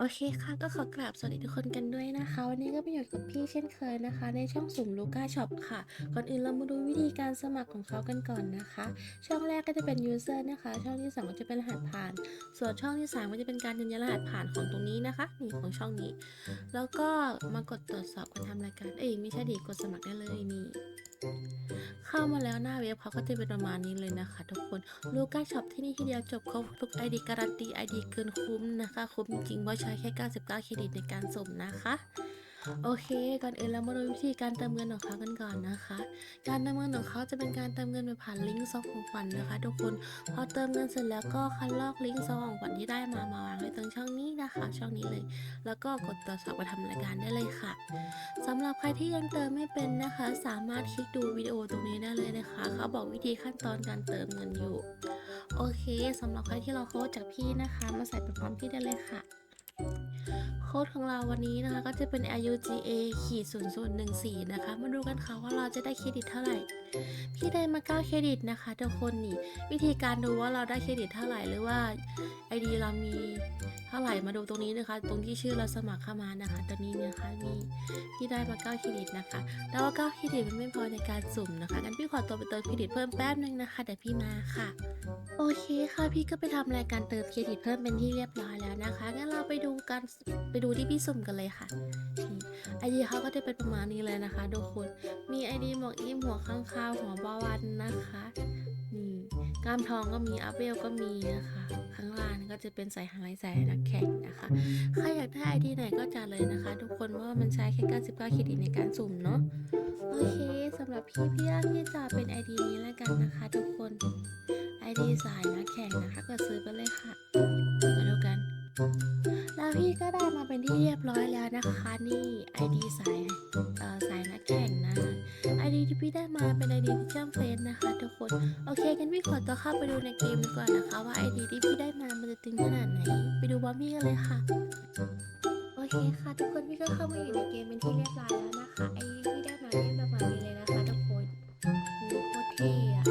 โอเคค่ะ ก็ขอกราบสวัสดีทุกคนกันด้วยนะคะ วันนี้ก็มาอยู่กับพี่เช่นเคยนะคะ ในช่องสุ่มลูก้าช็อปค่ะ ก่อนอื่นเรามาดูวิธีการสมัครของเขากันก่อนนะคะ ช่องแรกก็จะเป็น user นะคะ ช่องที่สองก็จะเป็นรหัสผ่าน ส่วนช่องที่สามก็จะเป็นการยืนยันรหัสผ่านของตรงนี้นะคะ นี่ของช่องนี้ แล้วก็มากดตรวจสอบการทำรายการ เอ้ยไม่ใช่ดิกดสมัครได้เลยนี่ เข้ามาแล้วหน้าเว็บเขาก็จะเป็นประมาณนี้เลยนะคะ ทุกคนลูก้าช็อปที่นี่ทีเดียวจบครบทุก ID การันตี ID เกินคุ้มนะคะ คุ้มจริงๆเพราะใช้แค่ 99 เครดิตในการสุ่มนะคะ โอเค ก่อนอื่นเรามาดูวิธีการเติมเงินของเขากันก่อนนะคะ การเติมเงินของเขาจะเป็นการเติมเงินไปผ่านลิงก์ซองของขวัญนะคะ ทุกคน พอเติมเงินเสร็จแล้วก็คัดลอกลิงก์ซองของขวัญที่ได้มามาวางไว้ตรงช่องนี้นะคะ ช่องนี้เลย แล้วก็กดตรวจสอบกาทำรายการได้เลยค่ะสำหรับใครที่ยังเติมไม่เป็นนะคะ สามารถคลิกดูวิดีโอตรงนี้ได้เลยนะคะ เขาบอกวิธีขั้นตอนการเติมเงินอยู่ โอเคสำหรับใครที่เราโค้ดจากพี่นะคะ มาใส่เป็นพร้อมพี่ได้เลยค่ะ ค้ดของเราวันนี้นะคะ ก็จะเป็น RUGA ขีด0014 นะคะ มาดูกันค่ะว่าเราจะได้เครดิตเท่าไหร่ พี่ได้มา 9 เครดิตนะคะทุกคนนี่ วิธีการดูว่าเราได้เครดิตเท่าไหร่หรือว่า ID เรามีเท่าไหร่มาดูตรงนี้นะคะ ตรงที่ชื่อเราสมัครเข้ามานะคะตรงนี้นะคะมีพี่ได้มา 9 เครดิตนะคะแต่ว่า 9 เครดิตมันไม่พอในการสุ่มนะคะงั้นพี่ขอตัวไปเติมเครดิตเพิ่มแป๊บนึงนะคะเดี๋ยวพี่มาค่ะ โอเคค่ะพี่ก็ไปทำรายการเติมเครดิตเพิ่มเป็นที่เรียบร้อยแล้วนะคะงั้นเราไปดูกันไปดููที่พี่สุ่มกันเลยค่ะไอดีเขาก็จะเป็นประมาณนี้เลยนะคะทุกคนมีไอดีหมวกอิ่มหัวข้างคาวหัวบาวันนะคะนี่กล้ามทองก็มีอัพเวลก็มีนะคะข้างล่างก็จะเป็นสายหายสายนักแข่งนะคะใครอยากได้ไอดีไหนก็จัดเลยนะคะ ทุกคนเพราะว่ามันใช้แค่99เครดิตในการสุ่มเนาะโอเคสำหรับพี่พี่ว่าพี่จะเป็นไอดีนี้แล้วกันนะคะ ทุกคนไอดีสายนักแข่งนะคะก็ซื้อไปเลยค่ะมาดูกัน พี่ก็ได้มาเป็นที่เรียบร้อยแล้วนะคะ นี่ไอดีสายเอ่อสายนักแข่งนะไอดีที่พี่ได้มาเป็นไอดีที่เชื่อมเฟซนะคะ ทุกคนโอเคกันพี่ขอตัวเข้าไปดูในเกมดีกว่านะคะ ว่าไอดีที่พี่ได้มามันจะตึงขนาดไหน ไปดูบอมบี้กันเลยค่ะโอเคค่ะ ทุกคนพี่ก็เข้ามาอยู่ในเกมเป็นที่เรียบร้อยแล้วนะคะไอดีที่ได้มาเนี่ยประมาณนี้เลยนะคะทุกคนโอ้โหโคตรเท่อะ